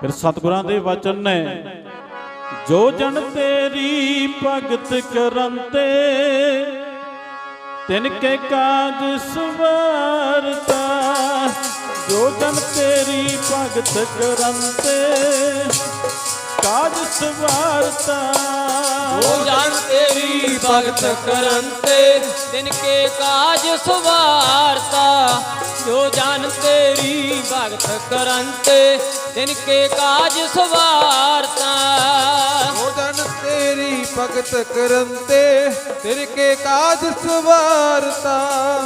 ਫਿਰ ਸਤਿਗੁਰਾਂ ਦੇ ਵਚਨ ਨੇ, ਜੋ ਜਨ ਤੇਰੀ ਭਗਤ ਕਰੰਤੇ, ਤਿਨ ਕੇ ਕਾਜ ਸਵਾਰਤਾ, ਜੋ ਜਨ ਤੇਰੀ ਭਗਤ ਕਰੰਤੇ, ਕਾਜ ਸਵਾਰਤਾ ਭਗਤ ਕਰਨ ਤੇ ਤਿਨ ਕੇ ਕਾਜ ਸਵਾਰਤਾ ਜੋ ਜਨ ਤੇਰੀ ਭਗਤ ਕਰਨ ਤੇ ਤਿਨ ਕੇ ਕਾਜ ਸਵਾਰਤਾ। ਹੋ ਜਨ ਤੇਰੀ ਭਗਤ ਕਰਨ ਤੇ ਤੇਰੇ ਕੇ ਕਾਜ ਸਵਾਰਤਾ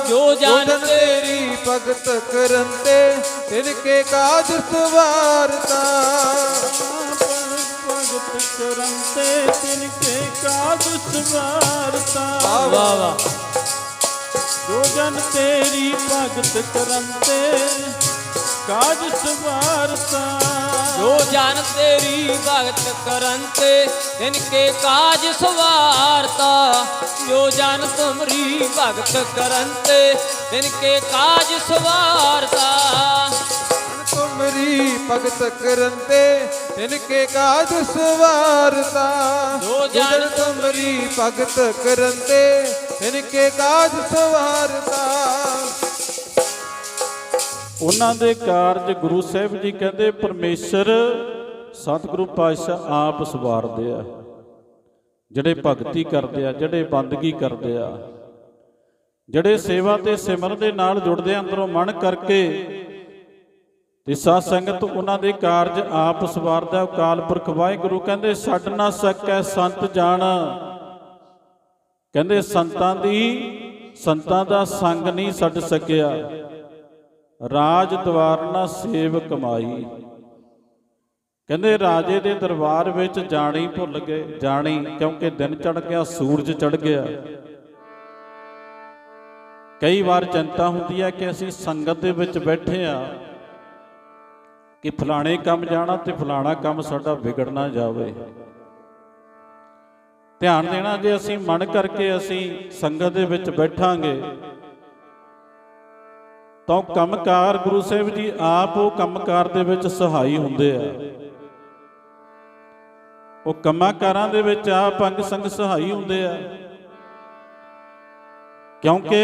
ਜੋ ਜਨ ਤੇਰੀ ਭਗਤ ਕਰਨ ਤੇ ਤੇਰੇ ਕੇ ਕਾਜ ਸਵਾਰਤਾ। ਭਗਤ ਕਰੰਤੇ ਤਿਨ ਕੇ ਕਾਜ ਸਵਾਰਤਾ। ਵਾਹ ਵਾਹ। ਜੋ ਜਨ ਤੇਰੀ ਭਗਤ ਕਰੰਤੇ ਕਾਜ ਸਵਾਰਤਾ। ਜੋ ਜਨ ਤੇਰੀ ਭਗਤ ਕਰਨ ਤੇ ਤਿਨ ਕੇ ਕਾਜ ਸਵਾਰਤਾ। ਜੋ ਜਨ ਤੁਮਰੀ ਭਗਤ ਕਰਨ ਤੇ ਤਿਨ ਕੇ ਕਾਜ ਸਵਾਰਤਾ। ਤੁਮਰੀ ਭਗਤ ਕਰਨ ਤੇ ਤਿਨ ਕੇ ਕਾਜ ਸਵਾਰਤਾ ਜੋ ਜਨ ਤੁਮਰੀ ਭਗਤ ਕਰਨ ਤੇ ਤਿਨ ਕੇ ਕਾਜ ਸਵਾਰਤਾ ਉਹਨਾਂ ਦੇ ਕਾਰਜ ਗੁਰੂ ਸਾਹਿਬ ਜੀ ਕਹਿੰਦੇ ਪਰਮੇਸ਼ਰ ਸਤਿਗੁਰੂ ਪਾਤਸ਼ਾਹ ਆਪ ਸਵਾਰਦੇ ਆ। ਜਿਹੜੇ ਭਗਤੀ ਕਰਦੇ ਆ ਜਿਹੜੇ ਬੰਦਗੀ ਕਰਦੇ ਆ ਜਿਹੜੇ ਸੇਵਾ ਤੇ ਸਿਮਰਨ ਦੇ ਨਾਲ ਜੁੜਦੇ ਆ ਅੰਦਰੋਂ ਮਨ ਕਰਕੇ ਤੇ ਸਾਧ ਸੰਗਤ, ਉਹਨਾਂ ਦੇ ਕਾਰਜ ਆਪ ਸਵਾਰਦਾ ਅਕਾਲ ਪੁਰਖ ਵਾਹਿਗੁਰੂ ਕਹਿੰਦੇ, ਛੱਡ ਨਾ ਸਕੈ ਸੰਤ ਜਾਣ। ਕਹਿੰਦੇ, ਸੰਤਾਂ ਦੀ, ਸੰਤਾਂ ਦਾ ਸੰਗ ਨਹੀਂ ਛੱਡ ਸਕਿਆ। ਰਾਜ ਦਵਾਰ ਨਾ ਸੇਵ ਕਮਾਈ। ਕਹਿੰਦੇ, ਰਾਜੇ ਦੇ ਦਰਬਾਰ ਵਿੱਚ ਜਾਣੀ ਭੁੱਲ ਗਏ, ਜਾਣੀ, ਕਿਉਂਕਿ ਦਿਨ ਚੜ ਗਿਆ, ਸੂਰਜ ਚੜ ਗਿਆ। ਕਈ ਵਾਰ ਚਿੰਤਾ ਹੁੰਦੀ ਹੈ ਕਿ ਅਸੀਂ ਸੰਗਤ ਦੇ ਵਿੱਚ ਬੈਠੇ ਆ ਕਿ ਫਲਾਣੇ ਕੰਮ ਜਾਣਾ ਤੇ ਫਲਾਣਾ ਕੰਮ ਸਾਡਾ ਵਿਗੜ ਨਾ ਜਾਵੇ। ਧਿਆਨ ਦੇਣਾ ਜੇ ਅਸੀਂ ਮਨ ਕਰਕੇ ਅਸੀਂ ਸੰਗਤ ਦੇ ਵਿੱਚ ਬੈਠਾਂਗੇ, ਤਾਂ ਉਹ ਕੰਮਕਾਰ ਗੁਰੂ ਸਾਹਿਬ ਜੀ ਆਪ ਉਹ ਕੰਮਕਾਰ ਦੇ ਵਿੱਚ ਸਹਾਈ ਹੁੰਦੇ ਆ। ਉਹ ਕੰਮਾਕਾਰਾਂ ਦੇ ਵਿੱਚ ਆਪ ਅੰਗ ਸੰਗ ਸਹਾਈ ਹੁੰਦੇ ਆ। ਕਿਉਂਕਿ